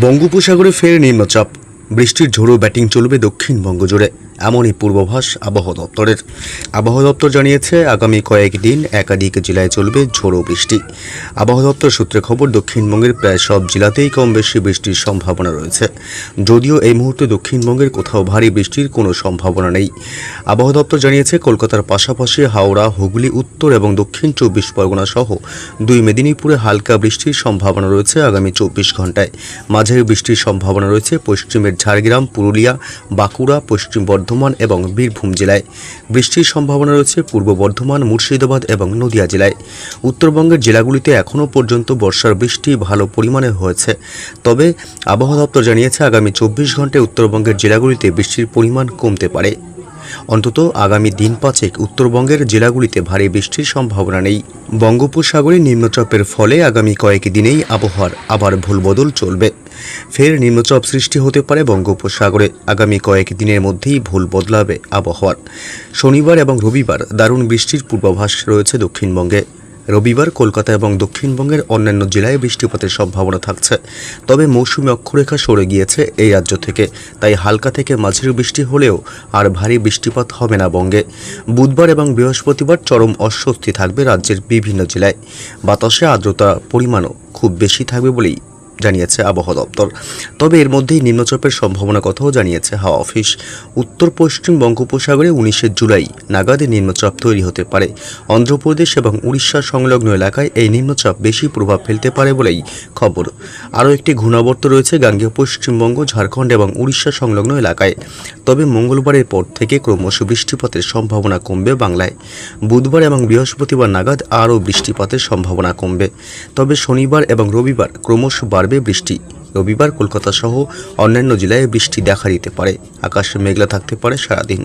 বঙ্গোপসাগরে ফের নিম্নচাপ। বৃষ্টির ঝোড়ো ব্যাটিং চলবে দক্ষিণবঙ্গ জুড়ে। এমনই পূর্বাভাস আবহাওয়া দপ্তরের। আবহাওয়া দপ্তর জানিয়েছে, আগামী কয়েকদিন একাধিক জেলায় চলবে ঝোড়ো বৃষ্টি। আবহাওয়া দপ্তর সূত্রে খবর, দক্ষিণবঙ্গের প্রায় সব জেলাতেই কম বেশি বৃষ্টির সম্ভাবনা রয়েছে। যদিও এই মুহূর্তে দক্ষিণবঙ্গের কোথাও ভারী বৃষ্টির কোনো সম্ভাবনা নেই। আবহাওয়া দপ্তর জানিয়েছে, কলকাতার পাশাপাশি হাওড়া, হুগলি, উত্তর এবং দক্ষিণ চব্বিশ পরগনা সহ দুই মেদিনীপুরে হালকা বৃষ্টির সম্ভাবনা রয়েছে আগামী চব্বিশ ঘন্টায়। মাঝারি বৃষ্টির সম্ভাবনা রয়েছে পশ্চিমের ঝাড়গ্রাম, পুরুলিয়া, বাঁকুড়া, পশ্চিম বর্ধমান এবং বীরভূম জেলায়। বৃষ্টির সম্ভাবনা রয়েছে পূর্ব বর্ধমান, মুর্শিদাবাদ এবং নদিয়া জেলায়। উত্তরবঙ্গের জেলাগুলিতে এখনও পর্যন্ত বর্ষার বৃষ্টি ভালো পরিমাণে হয়েছে। তবে আবহাওয়া দপ্তর জানিয়েছে, আগামী চব্বিশ ঘন্টায় উত্তরবঙ্গের জেলাগুলিতে বৃষ্টির পরিমাণ কমতে পারে। অন্তত আগামী দিন পাঁচেক উত্তরবঙ্গের জেলাগুলিতে ভারী বৃষ্টির সম্ভাবনা নেই। বঙ্গোপসাগরে নিম্নচাপের ফলে আগামী কয়েক দিনেই আবহাওয়ার আবার ভুলবদল চলবে। ফের নিম্নচাপ সৃষ্টি হতে পারে বঙ্গোপসাগরে। আগামী কয়েক দিনের মধ্যেই ভুল বদলাবে আবহাওয়ার। শনিবার এবং রবিবার দারুণ বৃষ্টির পূর্বাভাস রয়েছে দক্ষিণবঙ্গে। রবিবার কলকাতা এবং দক্ষিণবঙ্গের অন্যান্য জেলায় বৃষ্টিপাতের সম্ভাবনা থাকছে। তবে মৌসুমি অক্ষরেখা সরে গিয়েছে এই রাজ্য থেকে। তাই হালকা থেকে মাঝের বৃষ্টি হলেও আর ভারী বৃষ্টিপাত হবে না বঙ্গে। বুধবার এবং বৃহস্পতিবার চরম অস্বস্তি থাকবে রাজ্যের বিভিন্ন জেলায়। বাতাসে আর্দ্রতা পরিমাণও খুব বেশি থাকবে বলেই জানিয়েছে আবহাওয়া দপ্তর। তবে এর মধ্যেই নিম্নচাপের সম্ভাবনা কথাও জানিয়েছে হাওয়া অফিস। উত্তর পশ্চিম বঙ্গোপসাগরে উনিশে জুলাই নাগাদে নিম্নচাপ তৈরি হতে পারে। অন্ধ্রপ্রদেশ এবং উড়িষ্যা সংলগ্ন এলাকায় এই নিম্নচাপ বেশি প্রভাব ফেলতে পারে বলেই খবর। আরও একটি ঘূর্ণাবর্ত রয়েছে গাঙ্গেয় পশ্চিমবঙ্গ, ঝাড়খণ্ড এবং উড়িষ্যা সংলগ্ন এলাকায়। তবে মঙ্গলবারের পর থেকে ক্রমশ বৃষ্টিপাতের সম্ভাবনা কমবে বাংলায়। বুধবার এবং বৃহস্পতিবার নাগাদ আরও বৃষ্টিপাতের সম্ভাবনা কমবে। তবে শনিবার এবং রবিবার ক্রমশ বাড়বে বৃষ্টি। রবিবার কলকাতা সহ অন্যান্য জেলায় বৃষ্টি দেখা দিতে পারে। আকাশে মেঘলা থাকতে পারে সারাদিন।